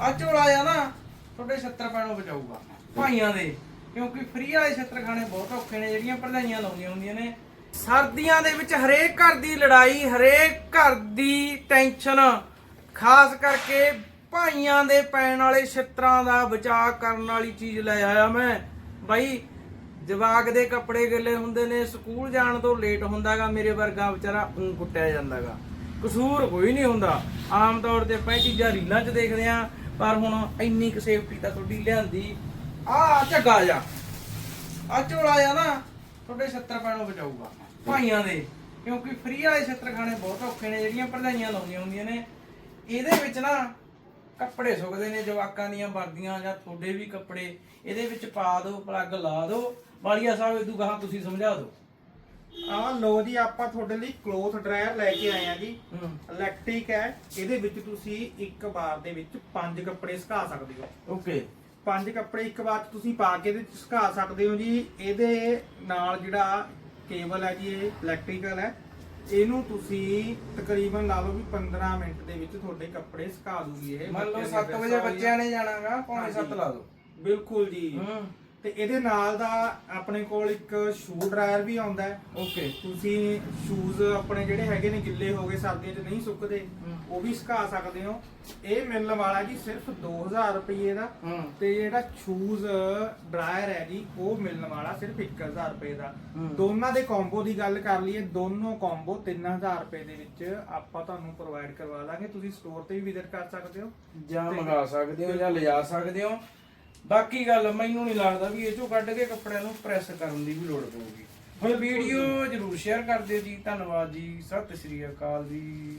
ਆ ਝੋਲਾ ਆ ਨਾ, ਤੁਹਾਡੇ 70 ਪੈਣੋਂ ਬਚਾਊਗਾ, ਭਾਈਆਂ ਦੇ। ਕਿਉਂਕਿ ਫ੍ਰੀ ਵਾਲੇ ਛੱਤਰ ਖਾਣੇ ਬਹੁਤ ਔਖੇ ਨੇ, ਜਿਹੜੀਆਂ ਭਰਜਾਈਆਂ ਲਾਉਂਦੀਆਂ ਹੁੰਦੀਆਂ ਨੇ। ਸਰਦੀਆਂ ਦੇ ਵਿੱਚ ਹਰੇਕ ਘਰ ਦੀ ਲੜਾਈ, ਹਰੇਕ ਘਰ ਦੀ ਟੈਨਸ਼ਨ, ਖਾਸ ਕਰਕੇ ਭਾਈਆਂ ਦੇ ਪੈਣ ਵਾਲੇ ਛਿੱਤਰਾਂ ਦਾ ਬਚਾਅ ਕਰਨ ਵਾਲੀ ਚੀਜ਼ ਲੈ ਆਇਆ ਮੈਂ। ਬਾਈ, ਜਵਾਕ ਦੇ ਕੱਪੜੇ ਗਿੱਲੇ ਹੁੰਦੇ ਨੇ, ਸਕੂਲ ਜਾਣ ਤੋਂ ਲੇਟ ਹੁੰਦਾਗਾ, ਮੇਰੇ ਵਰਗਾ ਵਿਚਾਰਾ ਉਂ ਕੁੱਟਿਆ ਜਾਂਦਾਗਾ। ਕਸੂਰ ਕੋਈ ਨਹੀਂ ਹੁੰਦਾ। ਆਮ ਤੌਰ ਤੇ ਆਪਾਂ ਇਹ ਚੀਜ਼ਾਂ ਰੀਲਾਂ 'ਚ ਦੇਖਦੇ ਆ। ਪਰ ਹੁਣ ਇੰਨੀ ਕੁ ਸੇਫਟੀ ਤਾਂ ਤੁਹਾਡੀ ਲਿਆਂਦੀ। ਆ ਝੱਗਾ ਜਾ। ਆ ਝੋਲਾ ਆ ਨਾ, ਤੁਹਾਡੇ 70 ਪੈਣੋਂ ਬਚਾਊਗਾ, ਭਾਈਆਂ ਦੇ। ਕਿਉਂਕਿ ਫ੍ਰੀ ਵਾਲੇ ਛੱਤਰ ਖਾਣੇ ਬਹੁਤ ਔਖੇ ਨੇ, ਜਿਹੜੀਆਂ ਭਰਜਾਈਆਂ ਲਾਉਂਦੀਆਂ ਹੁੰਦੀਆਂ ਨੇ। ਇਹਦੇ ਵਿੱਚ ਨਾ ਕੱਪੜੇ ਸੁੱਕਦੇ ਨੇ, ਜਵਾਕਾਂ ਦੀਆਂ ਵਰਦੀਆਂ ਜਾਂ ਤੁਹਾਡੇ ਵੀ ਕੱਪੜੇ। ਇਹਦੇ ਵਿੱਚ ਪਾ ਦਿਓ ਪਲੱਗ ਲਾ ਦਿਓ। ਵਾਲੀਆ ਸਾਹਿਬ ਇਹ ਦੂਗਾ ਤੁਸੀਂ ਸਮਝਾ ਦਿਓ। ਆ ਲੋ ਜੀ ਆਪਾਂ ਤੁਹਾਡੇ ਲਈ ਕਲੋਥ ਡਰਾਇਰ ਲੈ ਕੇ ਆਏ ਆ ਜੀ। ਇਲੈਕਟ੍ਰਿਕ ਹੈ। ਇਹਦੇ ਵਿੱਚ ਤੁਸੀਂ ਇੱਕ ਵਾਰ ਦੇ ਵਿੱਚ ਪੰਜ ਕੱਪੜੇ ਸੁਕਾ ਸਕਦੇ ਹੋ। ਓਕੇ। ਪੰਜ ਕੱਪੜੇ ਇੱਕ ਵਾਰ 'ਚ ਤੁਸੀਂ ਪਾ ਕੇ ਇਹਦੇ ਸੁਕਾ ਸਕਦੇ ਹੋ ਜੀ। ਇਹਦੇ ਨਾਲ ਜਿਹੜਾ ਕੇਬਲ ਹੈ ਜੀ ਇਹ ਇਲੈਕਟ੍ਰੀਕਲ ਹੈ। ਇਹਨੂੰ ਤੁਸੀਂ ਤਕਰੀਬਨ ਲਾ ਲਓ ਵੀ 15 ਮਿੰਟ ਦੇ ਵਿੱਚ ਤੁਹਾਡੇ ਕੱਪੜੇ ਸੁਕਾ ਦੂਗੀ ਇਹ। ਮੰਨ ਲਓ ਬੱਚਿਆਂ 7 ਦੀਆਂ ਵਜੇ ਬੱਚਿਆਂ ਨੇ ਜਾਣਾਗਾ ਪੌਣੇ ਹਾਂਜੀ। 7 ਲਾ ਦਿਓ। ਬਿਲਕੁਲ ਜੀ। ਹੂੰ। ਤੇ ਇਹਦੇ ਨਾਲ ਦਾ ਆਪਣੇ ਕੋਲ ਇੱਕ ਸ਼ੂ ਡਰਾਇਰ ਵੀ ਆਉਂਦਾ ਹੈ। ਓਕੇ ਤੁਸੀਂ ਸ਼ੂਜ਼ ਆਪਣੇ ਜਿਹੜੇ ਹੈਗੇ ਨੇ ਗਿੱਲੇ ਹੋ ਗਏ ਸਰਦੀਆਂ 'ਚ ਨਹੀਂ ਸੁੱਕਦੇ। ਉਹ ਵੀ ਸੁਕਾ ਸਕਦੇ ਹੋ। ਇਹ ਮਿਲਣ ਵਾਲਾ ਜੀ ਸਿਰਫ 2000 ਰੁਪਏ ਦਾ। ਤੇ ਜਿਹੜਾ ਸ਼ੂਜ਼ ਡਰਾਇਰ ਹੈ ਜੀ ਉਹ ਮਿਲਣ ਵਾਲਾ ਸਿਰਫ 1000 ਰੁਪਏ ਦਾ। ਦੋਨਾਂ ਦੇ ਕੰਬੋ ਦੀ ਗੱਲ ਕਰ ਲਈਏ ਦੋਨੋਂ ਕੰਬੋ 3000 ਰੁਪਏ ਦੇ ਵਿੱਚ ਆਪਾਂ ਤੁਹਾਨੂੰ ਪ੍ਰੋਵਾਈਡ ਕਰਵਾ ਦਾਂਗੇ। ਤੁਸੀਂ ਸਟੋਰ ਤੇ ਵੀ ਵਿਜ਼ਿਟ ਕਰ ਸਕਦੇ ਹੋ। ਜਾਂ ਮੰਗਾ ਸਕਦੇ ਹੋ ਜਾਂ ਲਿਜਾ ਸਕਦੇ ਹੋ। ਬਾਕੀ ਗੱਲ ਮੈਨੂੰ ਨਹੀਂ ਲੱਗਦਾ ਵੀ ਇਹ ਚੋਂ ਕੱਢ ਕੇ ਕੱਪੜਿਆਂ ਨੂੰ ਪ੍ਰੈਸ ਕਰਨ ਦੀ ਵੀ ਲੋੜ ਪਊਗੀ। ਹੁਣ ਵੀਡੀਓ ਜਰੂਰ ਸ਼ੇਅਰ ਕਰ ਦਿਓ ਜੀ। ਧੰਨਵਾਦ ਜੀ। ਸਤਿ ਸ੍ਰੀ ਅਕਾਲ ਜੀ।